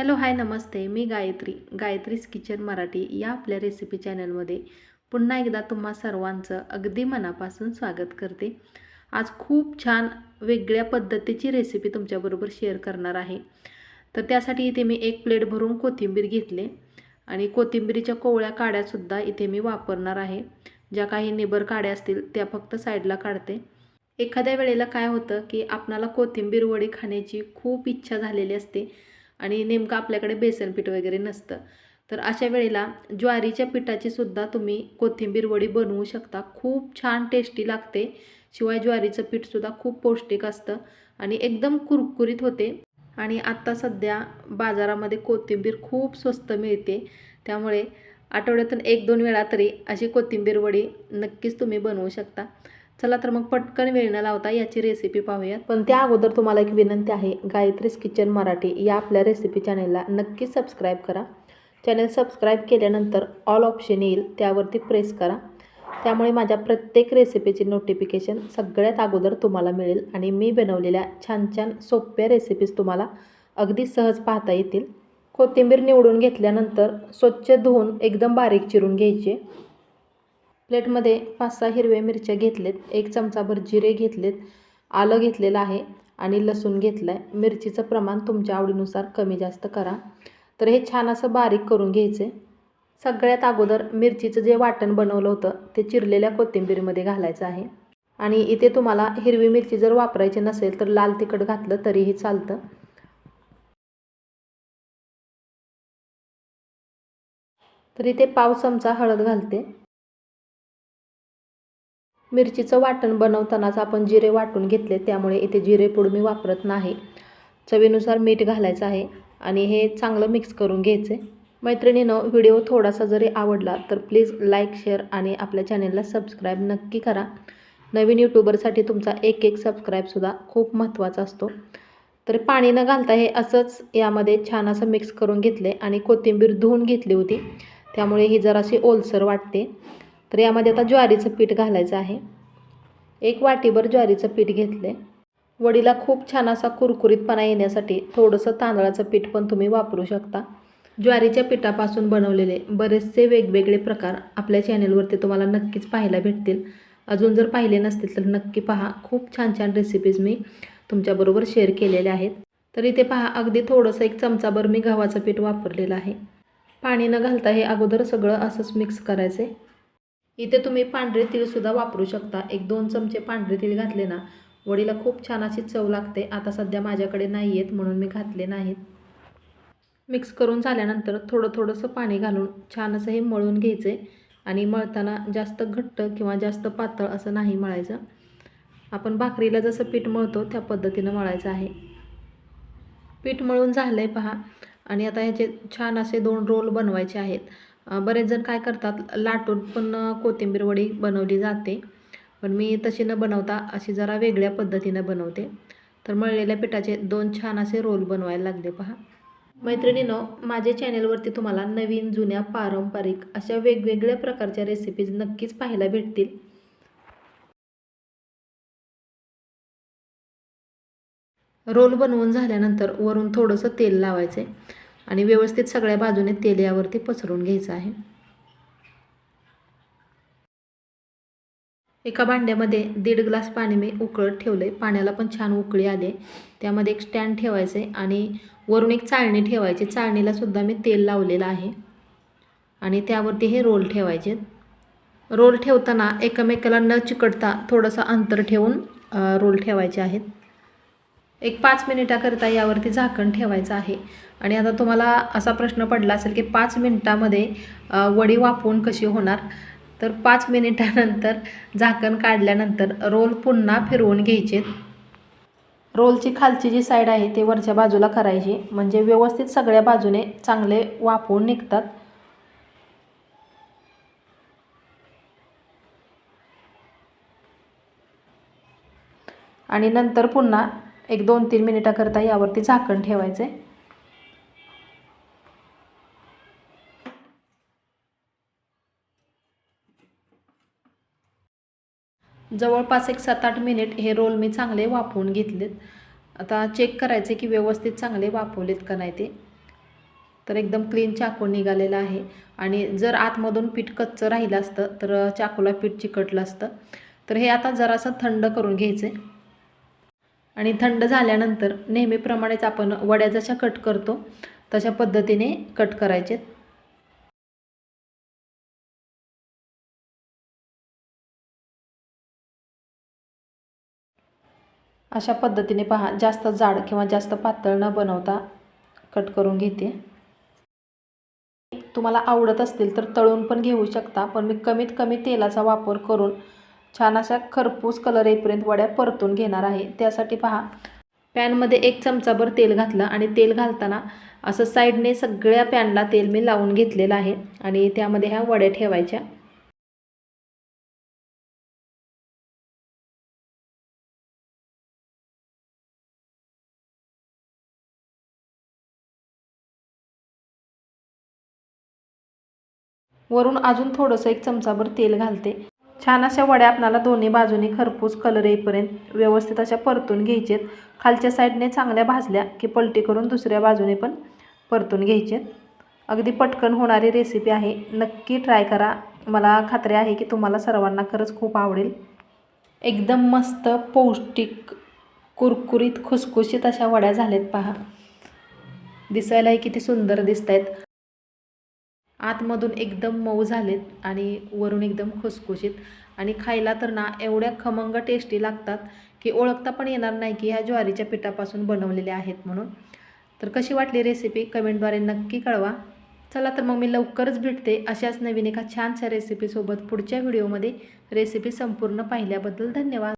Hello hi namaste. मी Gayatri Gayatri's kitchen Marathi या आपल्या recipe चॅनलमध्ये पुन्हा एकदा तुम्हा सर्वांचं अगदी मनापासून स्वागत करते. आज खूप छान वेगळ्या पद्धतीची रेसिपी तुमच्याबरोबर शेअर करणार आहे. तर त्यासाठी इथे मी एक प्लेट भरून कोथिंबीर घेतले आणि कोथिंबीरीच्या कोवळ्या काड्यासुद्धा इथे मी वापरणार आहे. ज्या काही निबर काड्या असतील त्या फक्त साईडला काढते. एखाद्या वेळेला काय होतं की आपणाला कोथिंबीर वडी खाण्याची खूप इच्छा झालेली असते. आणि नेमकं आपल्याकडे बेसन पीठ वगैरे नसतं. तर अशा वेळेला ज्वारीच्या पिठाची सुद्धा तुम्ही कोथिंबीर वडी बनवू शकता. खूप छान टेस्टी लागते. शिवाय ज्वारीचं पीठसुद्धा खूप पौष्टिक असतं आणि एकदम कुरकुरीत होते. आणि आत्ता सध्या बाजारामध्ये कोथिंबीर खूप स्वस्त मिळते. त्यामुळे आठवड्यातून एक दोन वेळा तरी अशी कोथिंबीर वडी नक्कीच तुम्ही बनवू शकता. चला तर मग पटकन वेळ न लावता याची रेसिपी पाहूयात. पण त्या अगोदर तुम्हाला एक विनंती आहे गायत्रीज किचन मराठी या आपल्या रेसिपी चॅनेलला नक्की सबस्क्राईब करा. चॅनेल सबस्क्राईब केल्यानंतर ऑल ऑप्शन येईल त्यावरती प्रेस करा. त्यामुळे माझ्या प्रत्येक रेसिपीची नोटिफिकेशन सगळ्यात अगोदर तुम्हाला मिळेल आणि मी बनवलेल्या छान छान सोप्या रेसिपीज तुम्हाला अगदी सहज पाहता येतील. कोथिंबीर निवडून घेतल्यानंतर स्वच्छ धुवून एकदम बारीक चिरून घ्यायचे. प्लेटमध्ये पाच सहा हिरव्या मिरच्या घेतलेत एक चमचाभर जिरे घेतलेत आलं घेतलेलं आहे आणि लसूण घेतलं आहे मिरचीचं प्रमाण तुमच्या आवडीनुसार कमी जास्त करा. तर हे छान असं बारीक करून घ्यायचे. सगळ्यात अगोदर मिरचीचं जे वाटण बनवलं होतं ते चिरलेल्या कोथिंबीरमध्ये घालायचं आहे. आणि इथे तुम्हाला हिरवी मिरची जर वापरायची नसेल तर लाल तिखट घातलं तरीही चालतं. तर इथे पाव चमचा हळद घालते. मिरचीचं वाटण बनवतानाच आपण जिरे वाटून घेतले त्यामुळे इथे जिरे पूड मी वापरत नाही. चवीनुसार मीठ घालायचं आहे आणि हे चांगलं मिक्स करून घ्यायचे मैत्रिणीनं व्हिडिओ थोडासा जरी आवडला तर प्लीज लाईक शेअर आणि आपल्या चॅनेलला सबस्क्राईब नक्की करा. नवीन यूट्यूबरसाठी तुमचा एक एक सबस्क्राईबसुद्धा खूप महत्त्वाचा असतो. तर पाणी न घालता हे असंच यामध्ये छान असं मिक्स करून घेतले आणि कोथिंबीर धुवून घेतली होती. त्यामुळे ही जराशी ओलसर वाटते. तर यामध्ये आता ज्वारीचं पीठ घालायचं आहे. एक वाटीभर ज्वारीचं पीठ घेतले वडीला खूप छान असा कुरकुरीतपणा येण्यासाठी थोडंसं तांदळाचं पीठ पण तुम्ही वापरू शकता. ज्वारीच्या पिठापासून बनवलेले बरेचसे वेगवेगळे प्रकार आपल्या चॅनेलवरती तुम्हाला नक्कीच पाहायला भेटतील. अजून जर पाहिले नसतील तर नक्की पहा. खूप छान छान रेसिपीज मी तुमच्याबरोबर शेअर केलेल्या आहेत. तर इथे पहा अगदी थोडंसं एक चमचाभर मी गव्हाचं पीठ वापरलेलं आहे. पाणी न घालता हे अगोदर सगळं असंच मिक्स करायचं आहे इथे तुम्ही पांढरे तीळसुद्धा वापरू शकता. एक दोन चमचे पांढरे तीळ घातले ना वडीला खूप छान अशी चव लागते. आता सध्या माझ्याकडे नाही आहेत म्हणून मी घातले नाहीत. मिक्स करून झाल्यानंतर थोडं थोडंसं पाणी घालून छान असं हे मळून घ्यायचे. आणि मळताना जास्त घट्ट किंवा जास्त पातळ असं नाही मळायचं. आपण भाकरीला जसं पीठ मळतो त्या पद्धतीनं मळायचं आहे. पीठ मळून झालं आहे पहा. आणि आता ह्याचे छान असे दोन रोल बनवायचे आहेत. बरेच जण काय करतात लाटून पण कोथिंबीर वडी बनवली जाते. पण मी तशी न बनवता अशी जरा वेगळ्या पद्धतीनं बनवते. तर मळलेल्या पिठाचे दोन छान असे रोल बनवायला लागले पहा. मैत्रिणीनो माझ्या चॅनेलवरती तुम्हाला नवीन जुन्या पारंपरिक अशा वेगवेगळ्या प्रकारच्या रेसिपीज नक्कीच पाहायला भेटतील. रोल बनवून झाल्यानंतर वरून थोडंसं तेल लावायचे. आणि व्यवस्थित सगळ्या बाजूने तेल यावरती पसरून घ्यायचं आहे. एका भांड्यामध्ये दीड ग्लास पाणी मी उकळत ठेवलं आहे पाण्याला पण छान उकळी आले त्यामध्ये एक स्टँड ठेवायचे आणि वरून एक चाळणी ठेवायची. चाळणीला सुद्धा मी तेल लावलेलं आहे. आणि त्यावरती हे रोल ठेवायचे. रोल ठेवताना एकमेकाला न चिकटता थोडंसं अंतर ठेवून रोल ठेवायचे आहेत. एक पाच मिनिटाकरता यावरती झाकण ठेवायचं आहे. आणि आता तुम्हाला असा प्रश्न पडला असेल की पाच मिनिटामध्ये वडी वापरून कशी होणार? तर पाच मिनिटानंतर झाकण काढल्यानंतर रोल पुन्हा फिरवून घ्यायचे. रोलची खालची जी साईड आहे ते वरच्या बाजूला करायची. म्हणजे व्यवस्थित सगळ्या बाजूने चांगले वाफवून निघतात. आणि नंतर पुन्हा एक दोन तीन मिनिटाकरता यावरती झाकण ठेवायचं आहे जवळपास एक सात आठ मिनिट हे रोल मी चांगले वाफवून घेतलेत. आता चेक करायचे की व्यवस्थित चांगले वाफवलेत का नाही ते. तर एकदम क्लीन चाकू निघालेला आहे. आणि जर आतमधून पीठ कच्चं राहिलं असतं तर चाकूला पीठ चिकटलं असतं. तर हे आता जरासं थंड करून घ्यायचं आहे आणि थंड झाल्यानंतर नेहमीप्रमाणेच आपण वड्या जशा कट करतो. तशा पद्धतीने कट करायचे. अशा पद्धतीने पहा जास्त जाड किंवा जास्त पातळ न बनवता कट करून घेते. तुम्हाला आवडत असतील तर तळून पण घेऊ शकता पण मी कमीत कमी तेलाचा वापर करून छान अशा खरपूस कलर येईपर्यंत वड्या परतून घेणार आहे. त्यासाठी पहा पॅनमध्ये एक चमचाभर तेल घातलं आणि तेल घालताना असं साईडने सगळ्या पॅनला तेल मी लावून घेतलेलं आहे आणि त्यामध्ये ह्या वड्या ठेवायच्या. वरून अजून थोडंसं एक चमचाभर तेल घालते. छान अशा वड्या आपणाला दोन्ही बाजूनी खरपूस कलर येईपर्यंत व्यवस्थित अशा परतून घ्यायचेत. खालच्या साईडने चांगल्या भाजल्या की पलटी करून दुसऱ्या बाजूने पण परतून घ्यायचेत. अगदी पटकन होणारी रेसिपी आहे. नक्की ट्राय करा. मला खात्री आहे की तुम्हाला सर्वांना खरंच खूप आवडेल. एकदम मस्त पौष्टिक कुरकुरीत खुसखुशीत अशा वड्या झाल्यात पहा. दिसायलाही किती सुंदर दिसत आहेत आतमधून एकदम मऊ झालेत आणि वरून एकदम खुसखुशीत. आणि खायला तर ना एवढ्या खमंग टेस्टी लागतात की ओळखता पण येणार नाही की ह्या ज्वारीच्या पिठापासून बनवलेल्या आहेत म्हणून. तर कशी वाटली रेसिपी कमेंटद्वारे नक्की कळवा. चला तर मग मी लवकरच भेटते अशाच नवीन एका छानशा रेसिपीसोबत पुढच्या व्हिडिओमध्ये रेसिपी संपूर्ण पाहिल्याबद्दल धन्यवाद.